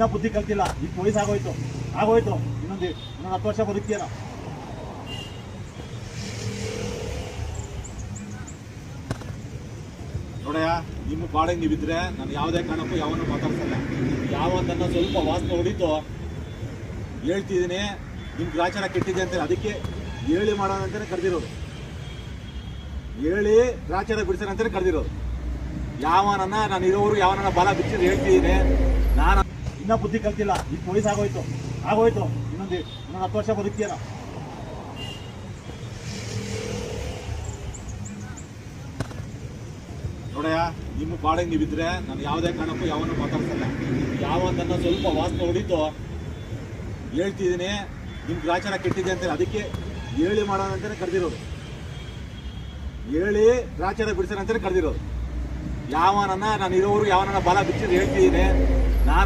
ಇನ್ನ ಬುದ್ಧಿ ಕಲ್ತಿಲ್ಲ. ಈಗ ಪೊಲೀಸ್ ಆಗೋಯ್ತು. ಇನ್ನೊಂದು ಇನ್ನೊಂದು ಹತ್ತು ವರ್ಷ ಬದುಕ್ತೀಯನ ನೋಡಯ್ಯ, ನಿಮ್ಮ ನೀವು ನೀವಿದ್ರೆ ನಾನು ಯಾವುದೇ ಕಾರಣಕ್ಕೂ ಯಾವನು ಮಾತಾಡ್ಸಲ್ಲ. ತನ್ನ ಸ್ವಲ್ಪ ವಾಸನೆ ಹೊಡಿತು ಹೇಳ್ತಿದ್ದೀನಿ. ನಿಮ್ಮ ಗ್ರಾಚಾರ ಕೆಟ್ಟಿದೆ ಅಂತ ಅದಕ್ಕೆ ಹೇಳಿ ಮಾಡೋಣ ಅಂತಾನೆ ಕರೆದಿರೋದು. ಹೇಳಿ ಗ್ರಾಚಾರ ಬಿಡಿಸೋಣ ಅಂತಾನೆ ಕರೆದಿರೋದು. ಯಾವನನ್ನ ನಾನು ಇರೋರು ಯಾವನನ್ನ ಬಾಲ ಬಿಚ್ಚಿದ್ರೆ ಹೇಳ್ತಿದ್ದೀನಿ. ನಾನು ಇನ್ನ ಬುದ್ಧಿ ಕಲ್ತಿಲ್ಲ. ಈ ಪೊಲೀಸ್ ಆಗೋಯ್ತು. ಇನ್ನೊಂದು ಇನ್ನೊಂದು ಹತ್ತು ವರ್ಷ ಬದುಕ್ತೀರ ನೋಡಯ್ಯ, ನಿಮ್ಮ ಬಾಡಿಗೆ ನೀವಿದ್ರೆ ನಾನು ಯಾವುದೇ ಕಾರಣಕ್ಕೂ ಯಾವನು ಯಾವ ಯಾವತ್ತನ್ನ ಸ್ವಲ್ಪ ವಾಸನೆ ಹೊಡಿತು ಹೇಳ್ತಿದ್ದೀನಿ. ನಿಮ್ಮ ಗ್ರಾಚಾರ ಕೆಟ್ಟಿದೆ ಅಂತ ಅದಕ್ಕೆ ಹೇಳಿ ಮಾಡೋಣ ಅಂತಾನೆ ಕರೆದಿರೋದು. ಹೇಳಿ ಗ್ರಾಚಾರ ಬಿಡಿಸೋಣ ಅಂತಾನೆ ಕರೆದಿರೋದು. ಯಾವನನ್ನ ನಾನು ಇರೋರು ಯಾವನನ್ನ ಬಾಲ ಬಿಚ್ಚಿದ್ರೆ ಹೇಳ್ತಿದ್ದೀನಿ.